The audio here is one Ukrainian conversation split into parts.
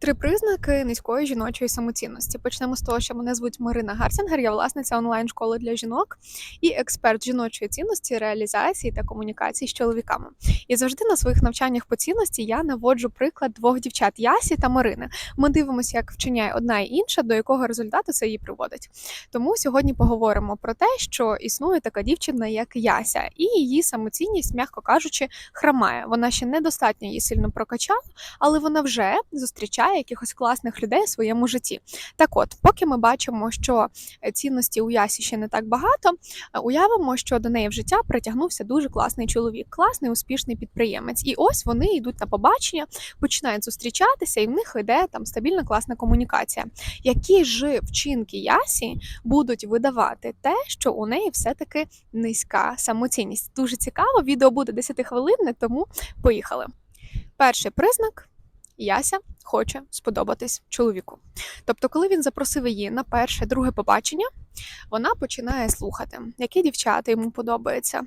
Три признаки низької жіночої самоцінності. Почнемо з того, що мене звуть Марина Гарсінгер, я власниця онлайн-школи для жінок і експерт жіночої цінності, реалізації та комунікації з чоловіками. І завжди на своїх навчаннях по цінності я наводжу приклад двох дівчат Ясі та Марини. Ми дивимося, як вчиняє одна і інша, до якого результату це її приводить. Тому сьогодні поговоримо про те, що існує така дівчина, як Яся, і її самоцінність, м'яко кажучи, хромає. Вона ще недостатньо її сильно прокачала, але вона вже зустрічає якихось класних людей у своєму житті. Так от, поки ми бачимо, що цінності у Ясі ще не так багато, уявимо, що до неї в життя притягнувся дуже класний чоловік, класний успішний підприємець. І ось вони йдуть на побачення, починають зустрічатися, і в них йде там стабільна класна комунікація. Які ж вчинки Ясі будуть видавати те, що у неї все-таки низька самоцінність? Дуже цікаво. Відео буде 10 хвилинне, тому поїхали. Перший признак. Яся хоче сподобатись чоловіку. Тобто, коли він запросив її на перше, друге побачення, вона починає слухати, які дівчата йому подобаються,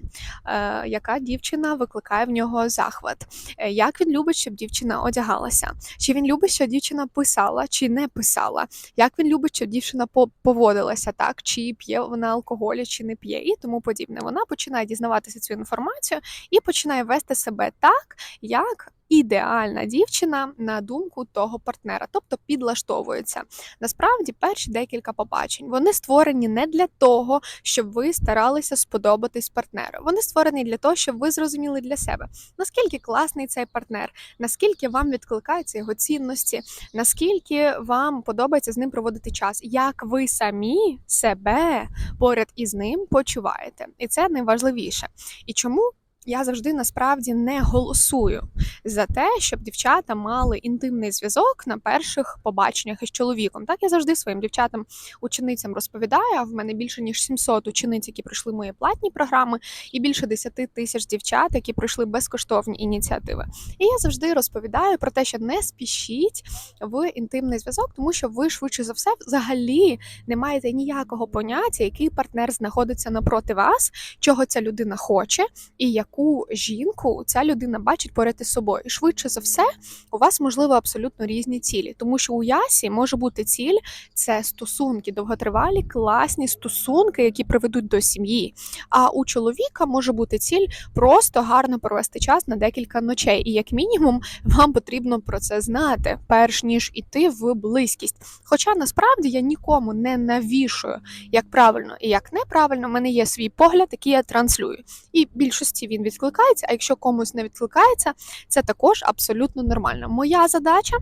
е, яка дівчина викликає в нього захват, е, як він любить, щоб дівчина одягалася, чи він любить, щоб дівчина писала, чи не писала, як він любить, щоб дівчина по- поводилася так, чи п'є вона алкоголі, чи не п'є, і тому подібне. Вона починає дізнаватися цю інформацію і починає вести себе так, як ідеальна дівчина на думку того партнера, тобто підлаштовується. Насправді, перші декілька побачень вони створені не для того, щоб ви старалися сподобатись партнеру. Вони створені для того, щоб ви зрозуміли для себе, наскільки класний цей партнер, наскільки вам відкликаються його цінності, наскільки вам подобається з ним проводити час, як ви самі себе поряд із ним почуваєте, і це найважливіше. І чому? Я завжди насправді не голосую за те, щоб дівчата мали інтимний зв'язок на перших побаченнях із чоловіком. Так я завжди своїм дівчатам ученицям розповідаю. В мене більше ніж 700 учениць, які пройшли мої платні програми, і більше 10 тисяч дівчат, які пройшли безкоштовні ініціативи. І я завжди розповідаю про те, що не спішіть в інтимний зв'язок, тому що ви швидше за все взагалі не маєте ніякого поняття, який партнер знаходиться напроти вас, чого ця людина хоче, і яку жінку ця людина бачить поряд із собою. І швидше за все, у вас можливо абсолютно різні цілі, тому що у Ясі може бути ціль це стосунки, довготривалі, класні стосунки, які приведуть до сім'ї. А у чоловіка може бути ціль просто гарно провести час на декілька ночей. І як мінімум, вам потрібно про це знати, перш ніж іти в близькість. Хоча насправді я нікому не навішую, як правильно і як неправильно, в мене є свій погляд, який я транслюю. І більшості він відкликається. А якщо комусь не відкликається, це також абсолютно нормально. Моя задача.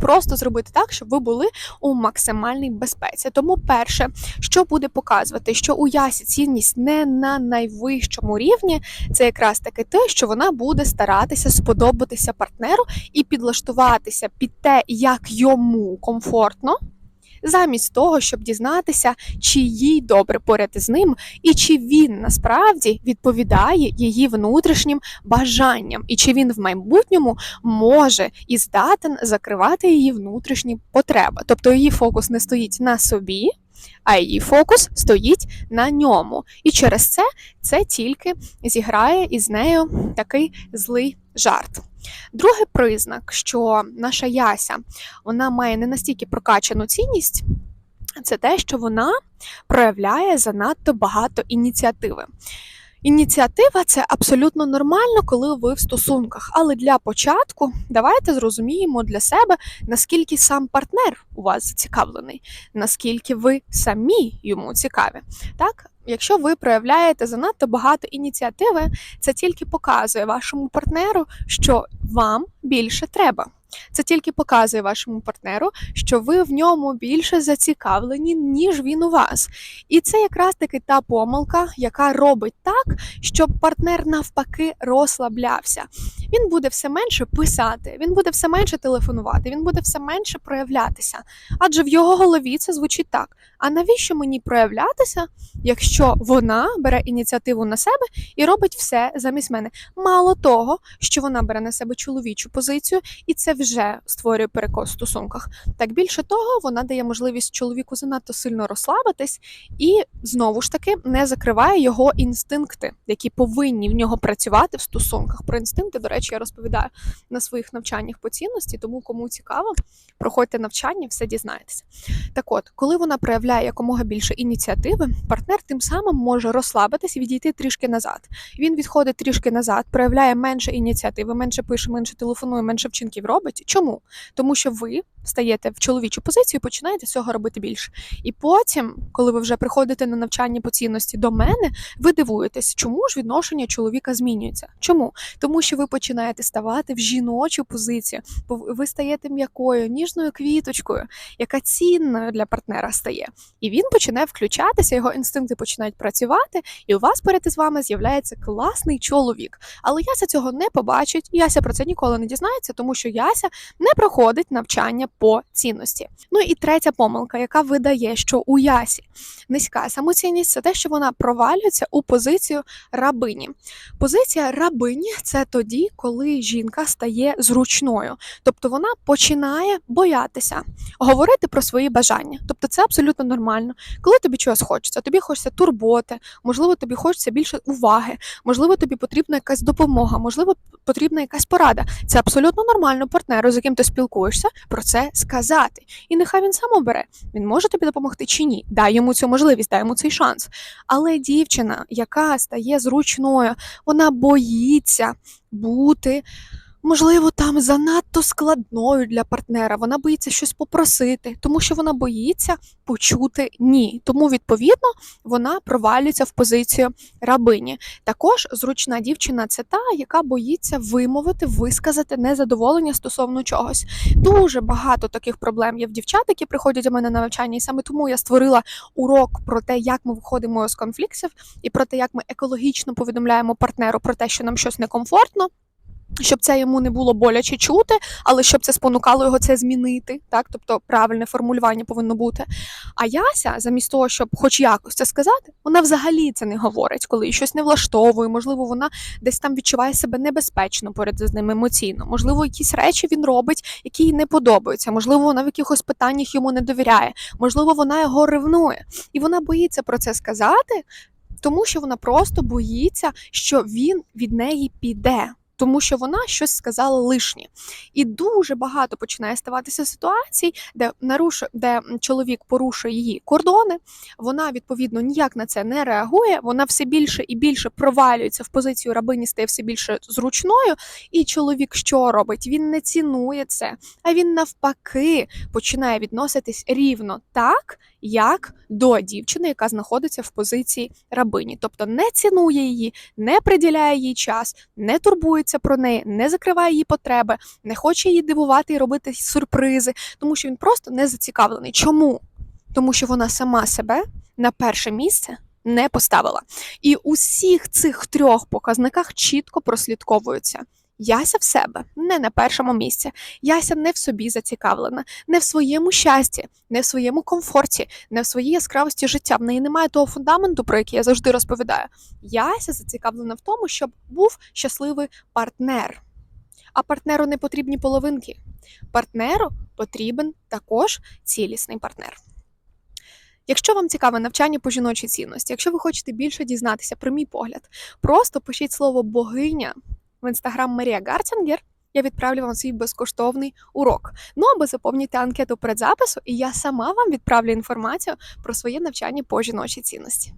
Просто зробити так, щоб ви були у максимальній безпеці. Тому, перше, що буде показувати, що у Ясі цінність не на найвищому рівні, це якраз таки те, що вона буде старатися сподобатися партнеру і підлаштуватися під те, як йому комфортно. Замість того, щоб дізнатися, чи їй добре поряд із ним, і чи він насправді відповідає її внутрішнім бажанням, і чи він в майбутньому може і здатен закривати її внутрішні потреби. Тобто її фокус не стоїть на собі, а її фокус стоїть на ньому. І через це це тільки зіграє із нею такий злий жарт. Другий признак, що наша яся вона має не настільки прокачану цінність, це те, що вона проявляє занадто багато ініціативи. Ініціатива це абсолютно нормально, коли ви в стосунках. Але для початку давайте зрозуміємо для себе, наскільки сам партнер у вас зацікавлений, наскільки ви самі йому цікаві. Так, якщо ви проявляєте занадто багато ініціативи, це тільки показує вашому партнеру, що вам більше треба. Це тільки показує вашому партнеру, що ви в ньому більше зацікавлені, ніж він у вас. І це якраз таки та помилка, яка робить так, щоб партнер навпаки розслаблявся. Він буде все менше писати, він буде все менше телефонувати, він буде все менше проявлятися. Адже в його голові це звучить так: а навіщо мені проявлятися, якщо вона бере ініціативу на себе і робить все замість мене? Мало того, що вона бере на себе чоловічу позицію, і це вже створює перекос в стосунках. Так більше того, вона дає можливість чоловіку занадто сильно розслабитись і знову ж таки не закриває його інстинкти, які повинні в нього працювати в стосунках. Про інстинкти, до речі. я розповідаю на своїх навчаннях по цінності, тому кому цікаво, проходьте навчання, все дізнаєтеся. Так от, коли вона проявляє якомога більше ініціативи, партнер тим самим може розслабитись і відійти трішки назад. Він відходить трішки назад, проявляє менше ініціативи, менше пише, менше телефонує, менше вчинків робить. Чому? Тому що ви стаєте в чоловічу позицію і починаєте цього робити більше. І потім, коли ви вже приходите на навчання по цінності до мене, ви дивуєтесь, чому ж відношення чоловіка змінюється? Чому? Тому що ви починаєте ставати в жіночу позицію, ви стаєте м'якою, ніжною квіточкою, яка цінною для партнера стає. І він починає включатися, його інстинкти починають працювати, і у вас перед з вами з'являється класний чоловік. Але Яся цього не побачить, Яся про це ніколи не дізнається, тому що Яся не проходить навчання по цінності. Ну і третя помилка, яка видає, що у Ясі низька самоцінність, це те, що вона провалюється у позицію рабині. Позиція рабині це тоді, коли жінка стає зручною, тобто вона починає боятися говорити про свої бажання. Тобто це абсолютно нормально. Коли тобі чогось хочеться, тобі хочеться турботи, можливо, тобі хочеться більше уваги, можливо, тобі потрібна якась допомога, можливо, потрібна якась порада. Це абсолютно нормально партнеру, з яким ти спілкуєшся, про це сказати. І нехай він сам обере, він може тобі допомогти чи ні. Дай йому цю можливість, дай йому цей шанс. Але дівчина, яка стає зручною, вона боїться бути. Можливо, там занадто складною для партнера. Вона боїться щось попросити, тому що вона боїться почути ні. Тому, відповідно, вона провалюється в позицію рабині. Також зручна дівчина це та, яка боїться вимовити, висказати незадоволення стосовно чогось. Дуже багато таких проблем є в дівчат, які приходять до мене на навчання, і саме тому я створила урок про те, як ми виходимо з конфліктів, і про те, як ми екологічно повідомляємо партнеру про те, що нам щось некомфортно. Щоб це йому не було боляче чути, але щоб це спонукало його це змінити, так тобто правильне формулювання повинно бути. А Яся, замість того, щоб хоч якось це сказати, вона взагалі це не говорить, коли їй щось не влаштовує. Можливо, вона десь там відчуває себе небезпечно поряд з ним емоційно. Можливо, якісь речі він робить, які їй не подобаються. Можливо, вона в якихось питаннях йому не довіряє. Можливо, вона його ревнує, і вона боїться про це сказати, тому що вона просто боїться, що він від неї піде тому що вона щось сказала лишнє. І дуже багато починає ставатися ситуацій, де нарушу, де чоловік порушує її кордони. Вона відповідно ніяк на це не реагує. Вона все більше і більше провалюється в позицію рабині, стає все більше зручною. І чоловік що робить? Він не цінує це, а він навпаки починає відноситись рівно так, як до дівчини, яка знаходиться в позиції рабині, тобто не цінує її, не приділяє їй час, не турбується про неї, не закриває її потреби, не хоче її дивувати і робити сюрпризи, тому що він просто не зацікавлений. Чому? Тому що вона сама себе на перше місце. Не поставила. І усіх цих трьох показниках чітко прослідковуються. Яся в себе не на першому місці. Яся не в собі зацікавлена, не в своєму щасті, не в своєму комфорті, не в своїй яскравості життя. В неї немає того фундаменту, про який я завжди розповідаю. Яся зацікавлена в тому, щоб був щасливий партнер. А партнеру не потрібні половинки. Партнеру потрібен також цілісний партнер. Якщо вам цікаве навчання по жіночій цінності, якщо ви хочете більше дізнатися про мій погляд, просто пишіть слово богиня в інстаграм Марія Гарцінгер. Я відправлю вам свій безкоштовний урок. Ну або заповнюйте анкету передзапису, і я сама вам відправлю інформацію про своє навчання по жіночій цінності.